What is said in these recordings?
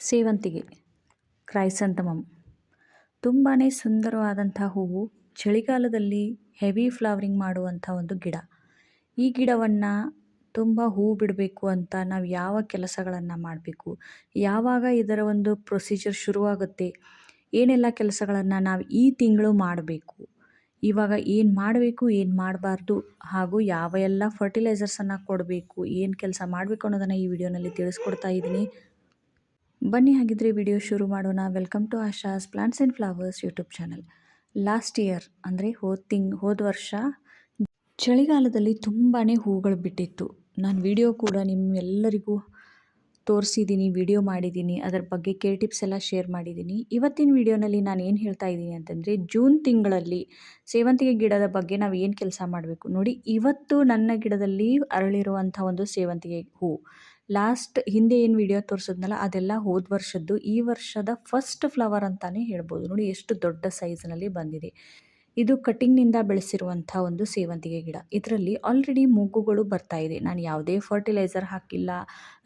ಸೇವಂತಿಗೆ ಕ್ರೈಸಂತಮಮ್ ತುಂಬಾ ಸುಂದರವಾದಂಥ ಹೂವು, ಚಳಿಗಾಲದಲ್ಲಿ ಹೆವಿ ಫ್ಲವರಿಂಗ್ ಮಾಡುವಂಥ ಒಂದು ಗಿಡ. ಈ ಗಿಡವನ್ನು ತುಂಬ ಹೂ ಬಿಡಬೇಕು ಅಂತ ನಾವು ಯಾವ ಕೆಲಸಗಳನ್ನು ಮಾಡಬೇಕು? ಯಾವಾಗ ಇದರ ಒಂದು ಪ್ರೊಸೀಜರ್ ಶುರುವಾಗುತ್ತೆ? ಏನೆಲ್ಲ ಕೆಲಸಗಳನ್ನು ನಾವು ಈ ತಿಂಗಳು ಮಾಡಬೇಕು? ಇವಾಗ ಏನು ಮಾಡಬೇಕು, ಏನು ಮಾಡಬಾರ್ದು? ಹಾಗೂ ಯಾವ ಎಲ್ಲ ಫರ್ಟಿಲೈಸರ್ಸನ್ನು ಕೊಡಬೇಕು? ಏನು ಕೆಲಸ ಮಾಡಬೇಕು ಅನ್ನೋದನ್ನು ಈ ವಿಡಿಯೋನಲ್ಲಿ ತಿಳಿಸ್ಕೊಡ್ತಾ ಇದ್ದೀನಿ. ಬನ್ನಿ ಹಾಗಿದ್ರೆ ವಿಡಿಯೋ ಶುರು ಮಾಡೋಣ. Welcome to Asha's plants and flowers YouTube channel last year ಅಂದರೆ ಹೋದ ತಿಂಗ್, ಹೋದ ವರ್ಷ ಚಳಿಗಾಲದಲ್ಲಿ ತುಂಬಾ ಹೂಗಳು ಬಿಟ್ಟಿತ್ತು. ನಾನು ವಿಡಿಯೋ ಕೂಡ ನಿಮ್ಮೆಲ್ಲರಿಗೂ ತೋರಿಸಿದ್ದೀನಿ ವಿಡಿಯೋ ಮಾಡಿದ್ದೀನಿ ಅದರ ಬಗ್ಗೆ ಕೇರ್ ಟಿಪ್ಸ್ ಎಲ್ಲ ಶೇರ್ ಮಾಡಿದ್ದೀನಿ ಇವತ್ತಿನ ವಿಡಿಯೋನಲ್ಲಿ ನಾನು ಏನು ಹೇಳ್ತಾ ಇದ್ದೀನಿ ಅಂತಂದರೆ ಜೂನ್ ತಿಂಗಳಲ್ಲಿ ಸೇವಂತಿಗೆ ಗಿಡದ ಬಗ್ಗೆ ನಾವು ಏನು ಕೆಲಸ ಮಾಡಬೇಕು? ನೋಡಿ, ಇವತ್ತು ನನ್ನ ಗಿಡದಲ್ಲಿ ಅರಳಿರುವಂಥ ಒಂದು ಸೇವಂತಿಗೆ ಹೂ. ಲಾಸ್ಟ್ ಹಿಂದೆ ಏನು ವಿಡಿಯೋ ತೋರಿಸಿದ್ನಲ್ಲ, ಅದೆಲ್ಲ ಹೋದ ವರ್ಷದ್ದು, ಈ ವರ್ಷದ ಫಸ್ಟ್ ಫ್ಲವರ್ ಅಂತಲೇ ಹೇಳ್ಬೋದು. ನೋಡಿ, ಎಷ್ಟು ದೊಡ್ಡ ಸೈಜ್ನಲ್ಲಿ ಬಂದಿದೆ. ಇದು ಕಟ್ಟಿಂಗ್ನಿಂದ ಬೆಳೆಸಿರುವಂಥ ಒಂದು ಸೇವಂತಿಗೆ ಗಿಡ. ಇದರಲ್ಲಿ ಆಲ್ರೆಡಿ ಮೊಗ್ಗುಗಳು ಬರ್ತಾ ಇದೆ. ನಾನು ಯಾವುದೇ ಫರ್ಟಿಲೈಸರ್ ಹಾಕಿಲ್ಲ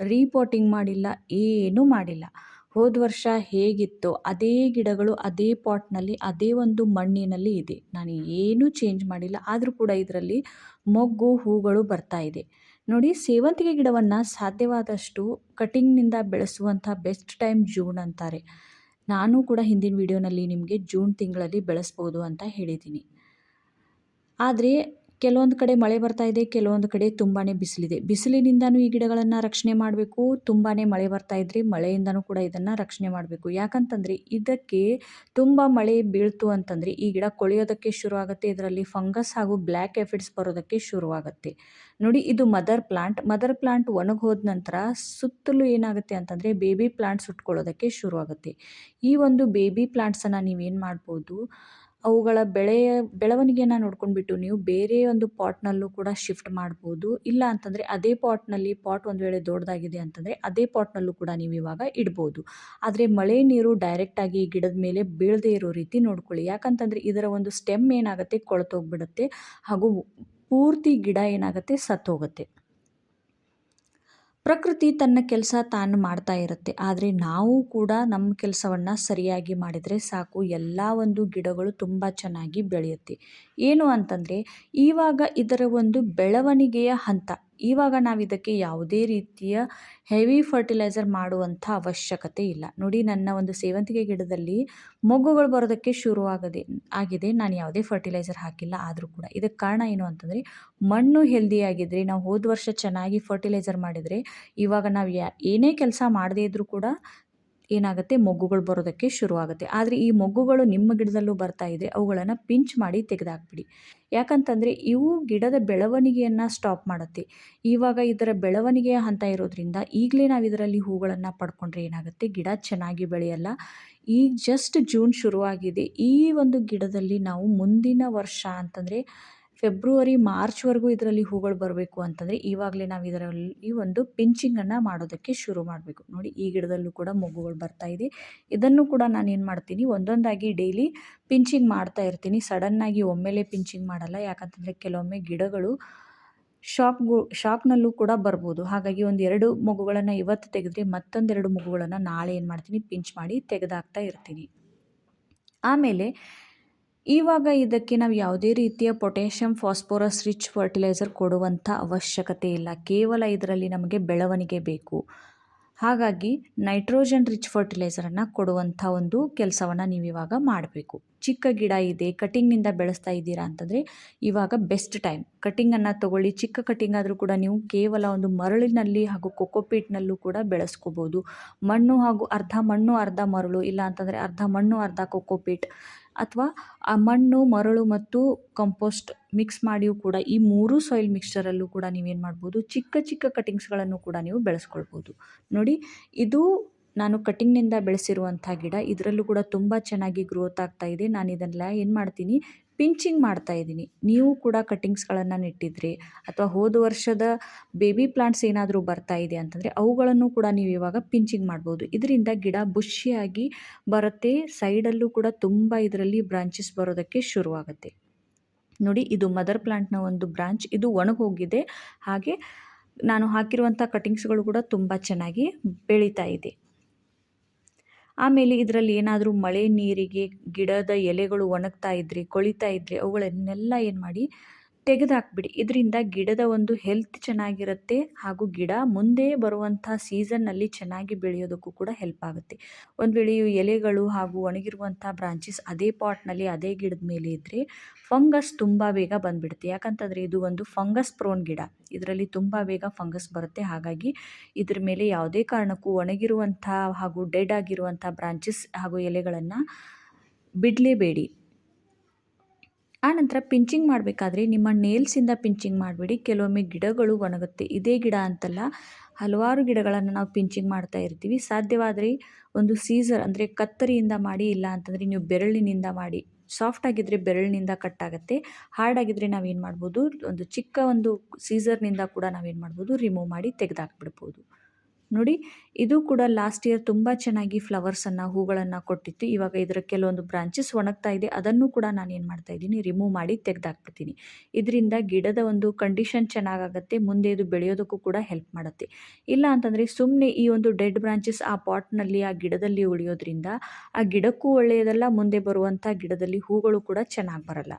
ರೀಪೋಟಿಂಗ್ ಮಾಡಿಲ್ಲ, ಏನೂ ಮಾಡಿಲ್ಲ. ಹೋದ ವರ್ಷ ಹೇಗಿತ್ತು ಅದೇ ಗಿಡಗಳು ಅದೇ ಪಾಟ್ನಲ್ಲಿ ಅದೇ ಒಂದು ಮಣ್ಣಿನಲ್ಲಿ ಇದೆ. ನಾನು ಏನೂ ಚೇಂಜ್ ಮಾಡಿಲ್ಲ. ಆದರೂ ಕೂಡ ಇದರಲ್ಲಿ ಮೊಗ್ಗು, ಹೂಗಳು ಬರ್ತಾ ಇದೆ. ನೋಡಿ, ಸೇವಂತಿಗೆ ಗಿಡವನ್ನು ಸಾಧ್ಯವಾದಷ್ಟು ಕಟಿಂಗ್ನಿಂದ ಬೆಳೆಸುವಂಥ ಬೆಸ್ಟ್ ಟೈಮ್ ಜೂನ್ ಅಂತಾರೆ. ನಾನು ಕೂಡ ಹಿಂದಿನ ವಿಡಿಯೋನಲ್ಲಿ ನಿಮಗೆ ಜೂನ್ ತಿಂಗಳಲ್ಲಿ ಬೆಳೆಸ್ಬೋದು ಅಂತ ಹೇಳಿದ್ದೀನಿ. ಆದರೆ ಕೆಲವೊಂದು ಕಡೆ ಮಳೆ ಬರ್ತಾ ಇದೆ, ಕೆಲವೊಂದು ಕಡೆ ತುಂಬಾ ಬಿಸಿಲಿದೆ. ಬಿಸಿಲಿನಿಂದನೂ ಈ ಗಿಡಗಳನ್ನು ರಕ್ಷಣೆ ಮಾಡಬೇಕು ತುಂಬಾ ಮಳೆ ಬರ್ತಾ ಇದ್ರೆ ಮಳೆಯಿಂದನೂ ಕೂಡ ಇದನ್ನು ರಕ್ಷಣೆ ಮಾಡಬೇಕು. ಯಾಕಂತಂದರೆ ಇದಕ್ಕೆ ತುಂಬ ಮಳೆ ಬೀಳ್ತು ಅಂತಂದರೆ ಈ ಗಿಡ ಕೊಳೆಯೋದಕ್ಕೆ ಶುರುವಾಗುತ್ತೆ, ಇದರಲ್ಲಿ ಫಂಗಸ್ ಹಾಗೂ ಬ್ಲ್ಯಾಕ್ ಎಫಿಡ್ಸ್ ಬರೋದಕ್ಕೆ ಶುರುವಾಗುತ್ತೆ. ನೋಡಿ, ಇದು ಮದರ್ ಪ್ಲಾಂಟ್. ಮದರ್ ಪ್ಲಾಂಟ್ ಒಣಗೋದ ನಂತರ ಸುತ್ತಲೂ ಏನಾಗುತ್ತೆ ಅಂತಂದರೆ ಬೇಬಿ ಪ್ಲಾಂಟ್ಸ್ ಉಟ್ಕೊಳ್ಳೋದಕ್ಕೆ ಶುರುವಾಗುತ್ತೆ. ಈ ಒಂದು ಬೇಬಿ ಪ್ಲಾಂಟ್ಸನ್ನು ನೀವೇನು ಮಾಡ್ಬೋದು ಅವುಗಳ ಬೆಳೆಯ ಬೆಳವಣಿಗೆಯನ್ನು ನೋಡ್ಕೊಂಡ್ಬಿಟ್ಟು ನೀವು ಬೇರೆ ಒಂದು ಪಾಟ್ನಲ್ಲೂ ಕೂಡ ಶಿಫ್ಟ್ ಮಾಡ್ಬೋದು. ಇಲ್ಲ ಅಂತಂದರೆ ಅದೇ ಪಾಟ್ನಲ್ಲಿ ಪಾಟ್ ಒಂದು ವೇಳೆ ದೊಡ್ಡದಾಗಿದೆ ಅಂತಂದರೆ ಅದೇ ಪಾಟ್ನಲ್ಲೂ ಕೂಡ ನೀವು ಇವಾಗ ಇಡ್ಬೋದು. ಆದರೆ ಮಳೆ ನೀರು ಡೈರೆಕ್ಟಾಗಿ ಗಿಡದ ಮೇಲೆ ಬೀಳದೇ ಇರೋ ರೀತಿ ನೋಡ್ಕೊಳ್ಳಿ. ಯಾಕಂತಂದರೆ ಇದರ ಒಂದು ಸ್ಟೆಮ್ ಏನಾಗುತ್ತೆ ಕೊಳೆತೋಗ್ಬಿಡುತ್ತೆ. ಹಾಗೂ ಪೂರ್ತಿ ಗಿಡ ಏನಾಗುತ್ತೆ ಸತ್ತೋಗುತ್ತೆ. ಪ್ರಕೃತಿ ತನ್ನ ಕೆಲಸ ತಾನು ಮಾಡ್ತಾ ಇರುತ್ತೆ. ಆದರೆ ನಾವು ಕೂಡ ನಮ್ಮ ಕೆಲಸವನ್ನು ಸರಿಯಾಗಿ ಮಾಡಿದರೆ ಸಾಕು. ಎಲ್ಲ ಒಂದು ಗಿಡಗಳು ತುಂಬ ಚೆನ್ನಾಗಿ ಬೆಳೆಯುತ್ತೆ. ಏನು ಅಂತಂದರೆ, ಇವಾಗ ಇದರ ಒಂದು ಬೆಳವಣಿಗೆಯ ಹಂತ. ಇವಾಗ ನಾವು ಇದಕ್ಕೆ ಯಾವುದೇ ರೀತಿಯ ಹೆವಿ ಫರ್ಟಿಲೈಸರ್ ಮಾಡುವಂಥ ಅವಶ್ಯಕತೆ ಇಲ್ಲ. ನೋಡಿ, ನನ್ನ ಒಂದು ಸೇವಂತಿಗೆ ಗಿಡದಲ್ಲಿ ಮೊಗ್ಗುಗಳು ಬರೋದಕ್ಕೆ ಶುರುವಾಗದೆ ಆಗಿದೆ ನಾನು ಯಾವುದೇ ಫರ್ಟಿಲೈಸರ್ ಹಾಕಿಲ್ಲ, ಆದರೂ ಕೂಡ. ಇದಕ್ಕೆ ಕಾರಣ ಏನು ಅಂತಂದರೆ, ಮಣ್ಣು ಹೆಲ್ದಿಯಾಗಿದ್ದರೆ ನಾವು ಹೋದ ವರ್ಷ ಚೆನ್ನಾಗಿ ಫರ್ಟಿಲೈಸರ್ ಮಾಡಿದರೆ, ಇವಾಗ ನಾವು ಯಾ, ಏನೇ ಕೆಲಸ ಮಾಡದೇ ಇದ್ದರೂ ಕೂಡ ಏನಾಗುತ್ತೆ? ಮೊಗ್ಗುಗಳು ಬರೋದಕ್ಕೆ ಶುರುವಾಗುತ್ತೆ. ಆದರೆ ಈ ಮೊಗ್ಗುಗಳು ನಿಮ್ಮ ಗಿಡದಲ್ಲೂ ಬರ್ತಾ ಇದೆ, ಅವುಗಳನ್ನು ಪಿಂಚ್ ಮಾಡಿ ತೆಗೆದಾಕ್ಬಿಡಿ. ಯಾಕಂತಂದರೆ ಇವು ಗಿಡದ ಬೆಳವಣಿಗೆಯನ್ನು ಸ್ಟಾಪ್ ಮಾಡುತ್ತೆ. ಇವಾಗ ಇದರ ಬೆಳವಣಿಗೆಯ ಹಂತ ಇರೋದ್ರಿಂದ ಈಗಲೇ ನಾವು ಇದರಲ್ಲಿ ಹೂಗಳನ್ನು ಪಡ್ಕೊಂಡ್ರೆ ಏನಾಗುತ್ತೆ? ಗಿಡ ಚೆನ್ನಾಗಿ ಬೆಳೆಯಲ್ಲ. ಈಗ ಜಸ್ಟ್ ಜೂನ್ ಶುರುವಾಗಿದೆ. ಈ ಒಂದು ಗಿಡದಲ್ಲಿ ನಾವು ಮುಂದಿನ ವರ್ಷ ಅಂತಂದರೆ ಫೆಬ್ರವರಿ, ಮಾರ್ಚ್ವರೆಗೂ ಇದರಲ್ಲಿ ಹೂಗಳು ಬರಬೇಕು ಅಂತಂದರೆ ಇವಾಗಲೇ ನಾವು ಇದರಲ್ಲಿ ಒಂದು ಪಿಂಚಿಂಗನ್ನು ಮಾಡೋದಕ್ಕೆ ಶುರು ಮಾಡಬೇಕು. ನೋಡಿ, ಈ ಗಿಡದಲ್ಲೂ ಕೂಡ ಮಗುಗಳು ಬರ್ತಾ ಇದೆ. ಇದನ್ನು ಕೂಡ ನಾನು ಏನು ಮಾಡ್ತೀನಿ, ಒಂದೊಂದಾಗಿ ಡೈಲಿ ಪಿಂಚಿಂಗ್ ಮಾಡ್ತಾ ಇರ್ತೀನಿ. ಸಡನ್ನಾಗಿ ಒಮ್ಮೆಲೇ ಪಿಂಚಿಂಗ್ ಮಾಡಲ್ಲ. ಯಾಕಂತಂದರೆ ಕೆಲವೊಮ್ಮೆ ಗಿಡಗಳು ಶಾಕ್ಗು ಶಾಕ್ನಲ್ಲೂ ಕೂಡ ಬರ್ಬೋದು. ಹಾಗಾಗಿ ಒಂದು ಎರಡು ಮಗುಗಳನ್ನು ಇವತ್ತು ತೆಗೆದ್ರೆ ಮತ್ತೊಂದೆರಡು ಮಗುಗಳನ್ನು ನಾಳೆ ಏನು ಮಾಡ್ತೀನಿ, ಪಿಂಚ್ ಮಾಡಿ ತೆಗೆದಾಕ್ತಾ ಇರ್ತೀನಿ. ಆಮೇಲೆ ಇವಾಗ ಇದಕ್ಕೆ ನಾವು ಯಾವುದೇ ರೀತಿಯ ಪೊಟ್ಯಾಷಿಯಂ, ಫಾಸ್ಫೋರಸ್, ರಿಚ್ ಫರ್ಟಿಲೈಸರ್ ಕೊಡುವಂಥ ಅವಶ್ಯಕತೆ ಇಲ್ಲ. ಕೇವಲ ಇದರಲ್ಲಿ ನಮಗೆ ಬೆಳವಣಿಗೆ ಬೇಕು. ಹಾಗಾಗಿ ನೈಟ್ರೋಜನ್ ರಿಚ್ ಫರ್ಟಿಲೈಸರನ್ನು ಕೊಡುವಂಥ ಒಂದು ಕೆಲಸವನ್ನು ನೀವು ಇವಾಗ ಮಾಡಬೇಕು. ಚಿಕ್ಕ ಗಿಡ ಇದೆ, ಕಟಿಂಗ್ನಿಂದ ಬೆಳೆಸ್ತಾ ಇದ್ದೀರಾ ಅಂತಂದರೆ ಇವಾಗ ಬೆಸ್ಟ್ ಟೈಮ್. ಕಟಿಂಗನ್ನು ತಗೊಳ್ಳಿ, ಚಿಕ್ಕ ಕಟಿಂಗ್ ಆದರೂ ಕೂಡ ನೀವು ಕೇವಲ ಒಂದು ಮರಳಿನಲ್ಲಿ ಹಾಗೂ ಕೊಕೊಪೀಟ್ನಲ್ಲೂ ಕೂಡ ಬೆಳೆಸ್ಕೋಬೋದು. ಮಣ್ಣು ಹಾಗೂ ಅರ್ಧ ಮಣ್ಣು, ಅರ್ಧ ಮರಳು ಇಲ್ಲ ಅಂತಂದರೆ ಅರ್ಧ ಮಣ್ಣು, ಅರ್ಧ ಕೊಕೊಪೀಟ್ ಅಥವಾ ಆ ಮಣ್ಣು, ಮರಳು ಮತ್ತು ಕಂಪೋಸ್ಟ್ ಮಿಕ್ಸ್ ಮಾಡಿಯೂ ಕೂಡ ಈ ಮೂರು ಸಾಯಿಲ್ ಮಿಕ್ಸ್ಚರಲ್ಲೂ ಕೂಡ ನೀವೇನು ಮಾಡ್ಬೋದು, ಚಿಕ್ಕ ಚಿಕ್ಕ ಕಟಿಂಗ್ಸ್ಗಳನ್ನು ಕೂಡ ನೀವು ಬೆಳೆಸ್ಕೊಳ್ಬೋದು. ನೋಡಿ, ಇದು ನಾನು ಕಟಿಂಗ್ನಿಂದ ಬೆಳೆಸಿರುವಂಥ ಗಿಡ, ಇದರಲ್ಲೂ ಕೂಡ ತುಂಬ ಚೆನ್ನಾಗಿ ಗ್ರೋತ್ ಆಗ್ತಾ ಇದೆ. ನಾನು ಇದನ್ನೆಲ್ಲ ಏನು ಮಾಡ್ತೀನಿ ಪಿಂಚಿಂಗ್ ಮಾಡ್ತಾ ಇದ್ದೀನಿ. ನೀವು ಕೂಡ ಕಟ್ಟಿಂಗ್ಸ್ಗಳನ್ನು ನೆಟ್ಟಿದ್ರಿ ಅಥವಾ ಹೋದ ವರ್ಷದ ಬೇಬಿ ಪ್ಲಾಂಟ್ಸ್ ಏನಾದರೂ ಬರ್ತಾ ಇದೆ ಅಂತಂದರೆ ಅವುಗಳನ್ನು ಕೂಡ ನೀವು ಇವಾಗ ಪಿಂಚಿಂಗ್ ಮಾಡ್ಬೋದು. ಇದರಿಂದ ಗಿಡ ಬುಷಿಯಾಗಿ ಬರುತ್ತೆ, ಸೈಡಲ್ಲೂ ಕೂಡ ತುಂಬ ಇದರಲ್ಲಿ ಬ್ರಾಂಚಸ್ ಬರೋದಕ್ಕೆ ಶುರುವಾಗುತ್ತೆ. ನೋಡಿ, ಇದು ಮದರ್ ಪ್ಲಾಂಟ್ನ ಒಂದು ಬ್ರಾಂಚ್. ಇದು ಒಣಗೋಗಿದೆ. ಹಾಗೆ ನಾನು ಹಾಕಿರುವಂಥ ಕಟಿಂಗ್ಸ್ಗಳು ಕೂಡ ತುಂಬ ಚೆನ್ನಾಗಿ ಬೆಳೀತಾ ಇದೆ. ಆಮೇಲೆ ಇದರಲ್ಲಿ ಏನಾದರೂ ಮಳೆ ನೀರಿಗೆ ಗಿಡದ ಎಲೆಗಳು ಒಣಗ್ತಾ ಇದ್ದರೆ ಕೊಳಿತಾ ಇದ್ದರೆ ಅವುಗಳನ್ನೆಲ್ಲ ಏನು ಮಾಡಿ ತೆಗೆದುಹಾಕ್ಬಿಡಿ ಇದರಿಂದ ಗಿಡದ ಒಂದು ಹೆಲ್ತ್ ಚೆನ್ನಾಗಿರುತ್ತೆ ಹಾಗೂ ಗಿಡ ಮುಂದೆ ಬರುವಂಥ ಸೀಸನ್ನಲ್ಲಿ ಚೆನ್ನಾಗಿ ಬೆಳೆಯೋದಕ್ಕೂ ಕೂಡ ಹೆಲ್ಪ್ ಆಗುತ್ತೆ. ಒಂದು ವೇಳೆ ಎಲೆಗಳು ಹಾಗೂ ಒಣಗಿರುವಂಥ ಬ್ರಾಂಚಸ್ ಅದೇ ಪಾಟ್ನಲ್ಲಿ ಅದೇ ಗಿಡದ ಮೇಲೆ ಇದ್ದರೆ ಫಂಗಸ್ ತುಂಬ ಬೇಗ ಬಂದುಬಿಡುತ್ತೆ. ಯಾಕಂತಂದರೆ ಇದು ಒಂದು ಫಂಗಸ್ ಪ್ರೋನ್ ಗಿಡ. ಇದರಲ್ಲಿ ತುಂಬ ಬೇಗ ಫಂಗಸ್ ಬರುತ್ತೆ. ಹಾಗಾಗಿ ಇದ್ರ ಮೇಲೆ ಯಾವುದೇ ಕಾರಣಕ್ಕೂ ಒಣಗಿರುವಂಥ ಹಾಗೂ ಡೆಡ್ ಆಗಿರುವಂಥ ಬ್ರಾಂಚಸ್ ಹಾಗೂ ಎಲೆಗಳನ್ನು ಬಿಡಲೇಬೇಡಿ. ಆನಂತರ ಪಿಂಚಿಂಗ್ ಮಾಡಬೇಕಾದ್ರೆ ನಿಮ್ಮ ನೇಲ್ಸಿಂದ ಪಿಂಚಿಂಗ್ ಮಾಡಬೇಡಿ. ಕೆಲವೊಮ್ಮೆ ಗಿಡಗಳು ಒಣಗುತ್ತೆ. ಇದೇ ಗಿಡ ಅಂತಲ್ಲ, ಹಲವಾರು ಗಿಡಗಳನ್ನು ನಾವು ಪಿಂಚಿಂಗ್ ಮಾಡ್ತಾ ಇರ್ತೀವಿ. ಸಾಧ್ಯವಾದರೆ ಒಂದು ಸೀಸರ್ ಅಂದರೆ ಕತ್ತರಿಯಿಂದ ಮಾಡಿ, ಇಲ್ಲ ಅಂತಂದರೆ ನೀವು ಬೆರಳಿನಿಂದ ಮಾಡಿ, ಸಾಫ್ಟ್ ಆಗಿದ್ದರೆ ಬೆರಳಿನಿಂದ ಕಟ್ ಆಗುತ್ತೆ. ಹಾರ್ಡ್ ಆಗಿದ್ದರೆ ನಾವೇನು ಮಾಡ್ಬೋದು, ಒಂದು ಚಿಕ್ಕ ಒಂದು ಸೀಸರ್ನಿಂದ ಕೂಡ ನಾವೇನು ಮಾಡ್ಬೋದು, ರಿಮೂವ್ ಮಾಡಿ ತೆಗೆದಾಕ್ಬಿಡ್ಬೋದು. ನೋಡಿ, ಇದು ಕೂಡ ಲಾಸ್ಟ್ ಇಯರ್ ತುಂಬ ಚೆನ್ನಾಗಿ ಫ್ಲವರ್ಸನ್ನು ಹೂಗಳನ್ನು ಕೊಟ್ಟಿತ್ತು. ಇವಾಗ ಇದರ ಕೆಲವೊಂದು ಬ್ರಾಂಚಸ್ ಒಣಗ್ತಾ ಇದೆ. ಅದನ್ನು ಕೂಡ ನಾನು ಏನು ಮಾಡ್ತಾ ಇದ್ದೀನಿ ರಿಮೂವ್ ಮಾಡಿ ತೆಗೆದಾಕ್ಬಿಡ್ತೀನಿ. ಇದರಿಂದ ಗಿಡದ ಒಂದು ಕಂಡೀಷನ್ ಚೆನ್ನಾಗಾಗುತ್ತೆ, ಮುಂದೆ ಇದು ಬೆಳೆಯೋದಕ್ಕೂ ಕೂಡ ಹೆಲ್ಪ್ ಮಾಡುತ್ತೆ. ಇಲ್ಲ ಅಂತಂದರೆ ಸುಮ್ಮನೆ ಈ ಒಂದು ಡೆಡ್ ಬ್ರಾಂಚಸ್ ಆ ಪಾಟ್ನಲ್ಲಿ ಆ ಗಿಡದಲ್ಲಿ ಉಳಿಯೋದ್ರಿಂದ, ಆ ಗಿಡಕ್ಕೂ ಒಳ್ಳೆಯದಲ್ಲ, ಮುಂದೆ ಬರುವಂಥ ಗಿಡದಲ್ಲಿ ಹೂಗಳು ಕೂಡ ಚೆನ್ನಾಗಿ ಬರಲ್ಲ.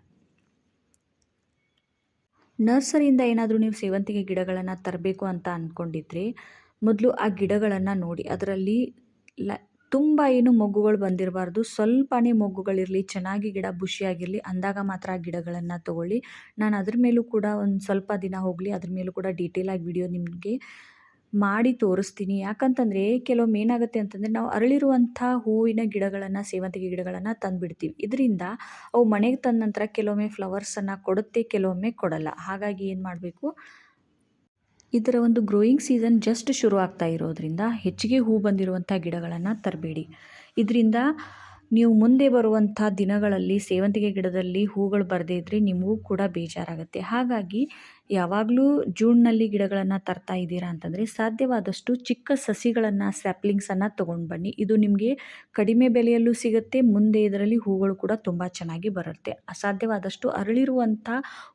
ನರ್ಸರಿಯಿಂದ ಏನಾದರೂ ನೀವು ಸೇವಂತಿಗೆ ಗಿಡಗಳನ್ನು ತರಬೇಕು ಅಂತ ಅಂದ್ಕೊಂಡಿದ್ರೆ ಮೊದಲು ಆ ಗಿಡಗಳನ್ನು ನೋಡಿ, ಅದರಲ್ಲಿ ಲ, ತುಂಬ ಏನು ಮೊಗ್ಗುಗಳು ಬಂದಿರಬಾರ್ದು. ಸ್ವಲ್ಪನೇ ಮೊಗ್ಗುಗಳಿರಲಿ, ಚೆನ್ನಾಗಿ ಗಿಡ ಬುಷಿಯಾಗಿರಲಿ, ಅಂದಾಗ ಮಾತ್ರ ಆ ಗಿಡಗಳನ್ನು ತೊಗೊಳ್ಳಿ. ನಾನು ಅದ್ರ ಮೇಲೂ ಕೂಡ ಒಂದು ಸ್ವಲ್ಪ ದಿನ ಹೋಗಲಿ, ಅದ್ರ ಮೇಲೂ ಕೂಡ ಡೀಟೇಲಾಗಿ ವಿಡಿಯೋ ನಿಮಗೆ ಮಾಡಿ ತೋರಿಸ್ತೀನಿ. ಯಾಕಂತಂದರೆ, ಕೆಲವೊಮ್ಮೆ ಏನಾಗುತ್ತೆ ಅಂತಂದರೆ, ನಾವು ಅರಳಿರುವಂಥ ಹೂವಿನ ಗಿಡಗಳನ್ನು, ಸೇವಂತಿಗೆ ಗಿಡಗಳನ್ನು ತಂದುಬಿಡ್ತೀವಿ. ಇದರಿಂದ ಅವು ಮನೆಗೆ ತಂದ ನಂತರ ಕೆಲವೊಮ್ಮೆ ಫ್ಲವರ್ಸನ್ನು ಕೊಡುತ್ತೆ, ಕೆಲವೊಮ್ಮೆ ಕೊಡಲ್ಲ. ಹಾಗಾಗಿ ಏನು ಮಾಡಬೇಕು ಇದರ ಒಂದು ಗ್ರೋಯಿಂಗ್ ಸೀಸನ್ ಜಸ್ಟ್ ಶುರು ಆಗ್ತಾ ಇರೋದ್ರಿಂದ ಹೆಚ್ಚಿಗೆ ಹೂ ಬಂದಿರುವಂಥ ಗಿಡಗಳನ್ನು ತರಬೇಡಿ. ಇದರಿಂದ ನೀವು ಮುಂದೆ ಬರುವಂಥ ದಿನಗಳಲ್ಲಿ ಸೇವಂತಿಗೆ ಗಿಡದಲ್ಲಿ ಹೂಗಳು ಬರದೇ ಇದ್ದರೆ ನಿಮಗೂ ಕೂಡ ಬೇಜಾರಾಗುತ್ತೆ. ಹಾಗಾಗಿ ಯಾವಾಗಲೂ ಜೂನ್ನಲ್ಲಿ ಗಿಡಗಳನ್ನು ತರ್ತಾ ಇದ್ದೀರಾ ಅಂತಂದರೆ ಸಾಧ್ಯವಾದಷ್ಟು ಚಿಕ್ಕ ಸಸಿಗಳನ್ನು ಸ್ಯಾಪ್ಲಿಂಗ್ಸನ್ನು ತೊಗೊಂಡು ಬನ್ನಿ. ಇದು ನಿಮಗೆ ಕಡಿಮೆ ಬೆಲೆಯಲ್ಲೂ ಸಿಗುತ್ತೆ, ಮುಂದೆ ಇದರಲ್ಲಿ ಹೂಗಳು ಕೂಡ ತುಂಬ ಚೆನ್ನಾಗಿ ಬರುತ್ತೆ. ಅಸಾಧ್ಯವಾದಷ್ಟು ಅರಳಿರುವಂಥ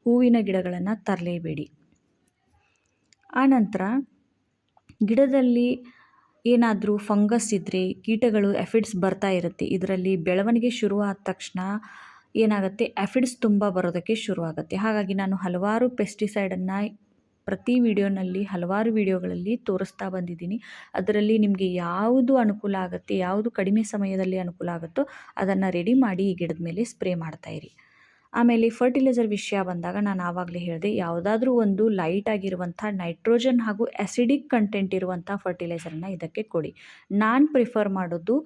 ಹೂವಿನ ಗಿಡಗಳನ್ನು ತರಲೇಬೇಡಿ. ಆನಂತರ ಗಿಡದಲ್ಲಿ ಏನಾದರೂ ಫಂಗಸ್ ಇದ್ದರೆ ಕೀಟಗಳು, ಎಫಿಡ್ಸ್ ಬರ್ತಾ ಇರುತ್ತೆ. ಇದರಲ್ಲಿ ಬೆಳವಣಿಗೆ ಶುರುವಾದ ತಕ್ಷಣ ಏನಾಗುತ್ತೆ? ಎಫಿಡ್ಸ್ ತುಂಬ ಬರೋದಕ್ಕೆ ಶುರುವಾಗುತ್ತೆ. ಹಾಗಾಗಿ ನಾನು ಹಲವಾರು ಪೆಸ್ಟಿಸೈಡನ್ನು ಪ್ರತಿ ವಿಡಿಯೋನಲ್ಲಿ, ಹಲವಾರು ವಿಡಿಯೋಗಳಲ್ಲಿ ತೋರಿಸ್ತಾ ಬಂದಿದ್ದೀನಿ. ಅದರಲ್ಲಿ ನಿಮಗೆ ಯಾವುದು ಅನುಕೂಲ ಆಗುತ್ತೆ, ಯಾವುದು ಕಡಿಮೆ ಸಮಯದಲ್ಲಿ ಅನುಕೂಲ ಆಗುತ್ತೋ ಅದನ್ನು ರೆಡಿ ಮಾಡಿ ಈ ಗಿಡದ ಮೇಲೆ ಸ್ಪ್ರೇ ಮಾಡ್ತಾಯಿರಿ ಆಮೇಲೆ ಫರ್ಟಿಲೈಸರ್ ವಿಷಯ ಬಂದಾಗ ನಾನು ಆವಾಗಲೇ ಹೇಳಿದೆ, ಯಾವುದಾದ್ರೂ ಒಂದು ಲೈಟ್ ಆಗಿರುವಂಥ ನೈಟ್ರೋಜನ್ ಹಾಗೂ ಆ್ಯಸಿಡಿಕ್ ಕಂಟೆಂಟ್ ಇರುವಂಥ ಫರ್ಟಿಲೈಸರನ್ನು ಇದಕ್ಕೆ ಕೊಡಿ. ನಾನು ಪ್ರಿಫರ್ ಮಾಡೋದು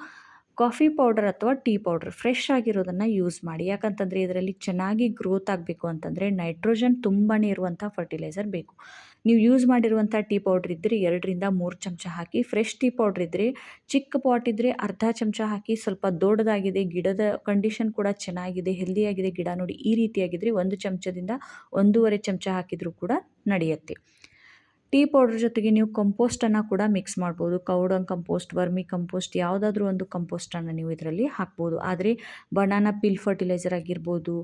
ಕಾಫಿ ಪೌಡರ್ ಅಥವಾ ಟೀ ಪೌಡರ್ ಫ್ರೆಶ್ ಆಗಿರೋದನ್ನು ಯೂಸ್ ಮಾಡಿ. ಯಾಕಂತಂದರೆ ಇದರಲ್ಲಿ ಚೆನ್ನಾಗಿ ಗ್ರೋತ್ ಆಗಬೇಕು ಅಂತಂದರೆ ನೈಟ್ರೋಜನ್ ತುಂಬಾ ಇರುವಂಥ ಫರ್ಟಿಲೈಸರ್ ಬೇಕು. ನೀವು ಯೂಸ್ ಮಾಡಿರುವಂಥ ಟೀ ಪೌಡ್ರ್ ಇದ್ದರೆ ಎರಡರಿಂದ ಮೂರು ಚಮಚ ಹಾಕಿ, ಫ್ರೆಶ್ ಟೀ ಪೌಡ್ರ್ ಇದ್ದರೆ ಚಿಕ್ಕ ಪಾಟ್ ಇದ್ದರೆ ಅರ್ಧ ಚಮಚ ಹಾಕಿ, ಸ್ವಲ್ಪ ದೊಡ್ಡದಾಗಿದೆ, ಗಿಡದ ಕಂಡೀಷನ್ ಕೂಡ ಚೆನ್ನಾಗಿದೆ, ಹೆಲ್ದಿಯಾಗಿದೆ, ಗಿಡ ನೋಡಿ ಈ ರೀತಿಯಾಗಿದ್ದರೆ ಒಂದು ಚಮಚದಿಂದ ಒಂದೂವರೆ ಚಮಚ ಹಾಕಿದರೂ ಕೂಡ ನಡೆಯುತ್ತೆ. ಟೀ ಪೌಡ್ರ್ ಜೊತೆಗೆ ನೀವು ಕಂಪೋಸ್ಟನ್ನು ಕೂಡ ಮಿಕ್ಸ್ ಮಾಡ್ಬೋದು. ಕೌಡಂಗ್ ಕಂಪೋಸ್ಟ್, ವರ್ಮಿ ಕಂಪೋಸ್ಟ್, ಯಾವುದಾದ್ರೂ ಒಂದು ಕಂಪೋಸ್ಟನ್ನು ನೀವು ಇದರಲ್ಲಿ ಹಾಕ್ಬೋದು. ಆದರೆ ಬನಾನಾ ಪಿಲ್ ಫರ್ಟಿಲೈಸರ್ ಆಗಿರ್ಬೋದು,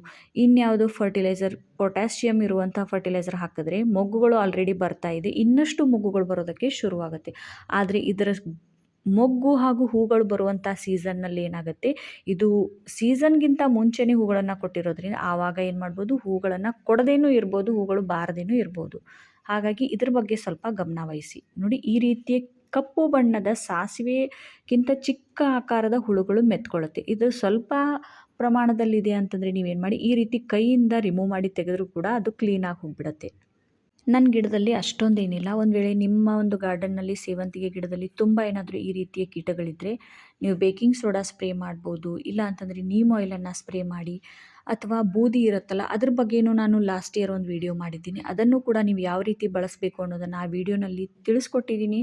ಇನ್ಯಾವುದು ಫರ್ಟಿಲೈಸರ್ ಪೊಟ್ಯಾಷಿಯಮ್ ಇರುವಂಥ ಫರ್ಟಿಲೈಸರ್ ಹಾಕಿದ್ರೆ ಮೊಗ್ಗುಗಳು ಆಲ್ರೆಡಿ ಬರ್ತಾ ಇದೆ. ಇನ್ನಷ್ಟು ಮೊಗ್ಗುಗಳು ಬರೋದಕ್ಕೆ ಶುರುವಾಗುತ್ತೆ. ಆದರೆ ಇದರ ಮೊಗ್ಗು ಹಾಗೂ ಹೂಗಳು ಬರುವಂಥ ಸೀಸನ್ನಲ್ಲಿ ಏನಾಗುತ್ತೆ? ಇದು ಸೀಸನ್ಗಿಂತ ಮುಂಚೆನೇ ಹೂಗಳನ್ನು ಕೊಟ್ಟಿರೋದ್ರಿಂದ ಆವಾಗ ಏನು ಮಾಡ್ಬೋದು? ಹೂಗಳನ್ನು ಕೊಡದೇನೂ ಇರ್ಬೋದು, ಹೂಗಳು ಬಾರದೇನೂ ಇರ್ಬೋದು. ಹಾಗಾಗಿ ಇದ್ರ ಬಗ್ಗೆ ಸ್ವಲ್ಪ ಗಮನ ವಹಿಸಿ. ನೋಡಿ, ಈ ರೀತಿಯ ಕಪ್ಪು ಬಣ್ಣದ ಸಾಸಿವೆಗಿಂತ ಚಿಕ್ಕ ಆಕಾರದ ಹುಳುಗಳು ಮೆತ್ಕೊಳ್ಳುತ್ತೆ. ಇದು ಸ್ವಲ್ಪ ಪ್ರಮಾಣದಲ್ಲಿದೆ ಅಂತಂದರೆ ನೀವೇನು ಮಾಡಿ, ಈ ರೀತಿ ಕೈಯಿಂದ ರಿಮೂವ್ ಮಾಡಿ ತೆಗೆದ್ರೂ ಕೂಡ ಅದು ಕ್ಲೀನಾಗಿ ಹೋಗಿಬಿಡತ್ತೆ. ನನ್ನ ಗಿಡದಲ್ಲಿ ಅಷ್ಟೊಂದೇನಿಲ್ಲ. ಒಂದು ವೇಳೆ ನಿಮ್ಮ ಒಂದು ಗಾರ್ಡನ್ನಲ್ಲಿ ಸೇವಂತಿಗೆ ಗಿಡದಲ್ಲಿ ತುಂಬ ಏನಾದರೂ ಈ ರೀತಿಯ ಕೀಟಗಳಿದ್ದರೆ ನೀವು ಬೇಕಿಂಗ್ ಸೋಡಾ ಸ್ಪ್ರೇ ಮಾಡ್ಬೋದು. ಇಲ್ಲ ಅಂತಂದರೆ ನೀಮ್ ಆಯಿಲನ್ನು ಸ್ಪ್ರೇ ಮಾಡಿ ಅಥವಾ ಬೂದಿ ಇರುತ್ತಲ್ಲ, ಅದ್ರ ಬಗ್ಗೆಯೂ ನಾನು ಲಾಸ್ಟ್ ಇಯರ್ ಒಂದು ವಿಡಿಯೋ ಮಾಡಿದ್ದೀನಿ. ಅದನ್ನು ಕೂಡ ನೀವು ಯಾವ ರೀತಿ ಬಳಸಬೇಕು ಅನ್ನೋದನ್ನು ಆ ವಿಡಿಯೋನಲ್ಲಿ ತಿಳಿಸ್ಕೊಟ್ಟಿದ್ದೀನಿ.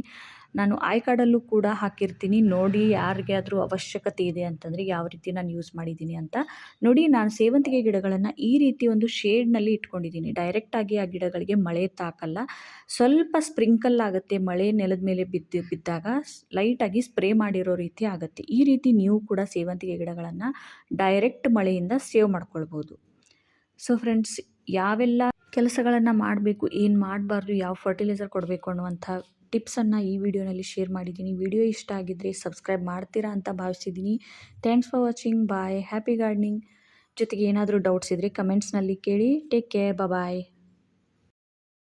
ನಾನು ಐ ಕಾರ್ಡಲ್ಲೂ ಕೂಡ ಹಾಕಿರ್ತೀನಿ. ನೋಡಿ ಯಾರಿಗಾದರೂ ಅವಶ್ಯಕತೆ ಇದೆ ಅಂತಂದರೆ ಯಾವ ರೀತಿ ನಾನು ಯೂಸ್ ಮಾಡಿದ್ದೀನಿ ಅಂತ. ನೋಡಿ ನಾನು ಸೇವಂತಿಗೆ ಗಿಡಗಳನ್ನು ಈ ರೀತಿ ಒಂದು ಶೇಡ್ನಲ್ಲಿ ಇಟ್ಕೊಂಡಿದ್ದೀನಿ. ಡೈರೆಕ್ಟಾಗಿ ಆ ಗಿಡಗಳಿಗೆ ಮಳೆ ತಾಕಲ್ಲ. ಸ್ವಲ್ಪ ಸ್ಪ್ರಿಂಕಲ್ ಆಗುತ್ತೆ. ಮಳೆ ನೆಲದ ಮೇಲೆ ಬಿದ್ದು ಬಿದ್ದಾಗ ಲೈಟಾಗಿ ಸ್ಪ್ರೇ ಮಾಡಿರೋ ರೀತಿ ಆಗುತ್ತೆ. ಈ ರೀತಿ ನೀವು ಕೂಡ ಸೇವಂತಿಗೆ ಗಿಡಗಳನ್ನು ಡೈರೆಕ್ಟ್ ಮಳೆಯಿಂದ ಸೇವ್ ಮಾಡ್ಕೊಳ್ಬೋದು. ಸೊ ಫ್ರೆಂಡ್ಸ್ ಯಾವೆಲ್ಲ ಕೆಲಸಗಳನ್ನು ಮಾಡಬೇಕು, ಏನು ಮಾಡಬಾರ್ದು, ಯಾವ ಫರ್ಟಿಲೈಸರ್ ಕೊಡಬೇಕು ಅನ್ನುವಂಥ ಟಿಪ್ಸನ್ನು ಈ ವಿಡಿಯೋನಲ್ಲಿ ಶೇರ್ ಮಾಡಿದ್ದೀನಿ. ವಿಡಿಯೋ ಇಷ್ಟ ಆಗಿದ್ದರೆ ಸಬ್ಸ್ಕ್ರೈಬ್ ಮಾಡ್ತೀರಾ ಅಂತ ಭಾವಿಸಿದ್ದೀನಿ thanks for watching bye happy gardening ಜೊತೆಗೆ ಏನಾದರೂ ಡೌಟ್ಸ್ ಇದ್ದರೆ ಕಮೆಂಟ್ಸ್ನಲ್ಲಿ ಕೇಳಿ. Take care bye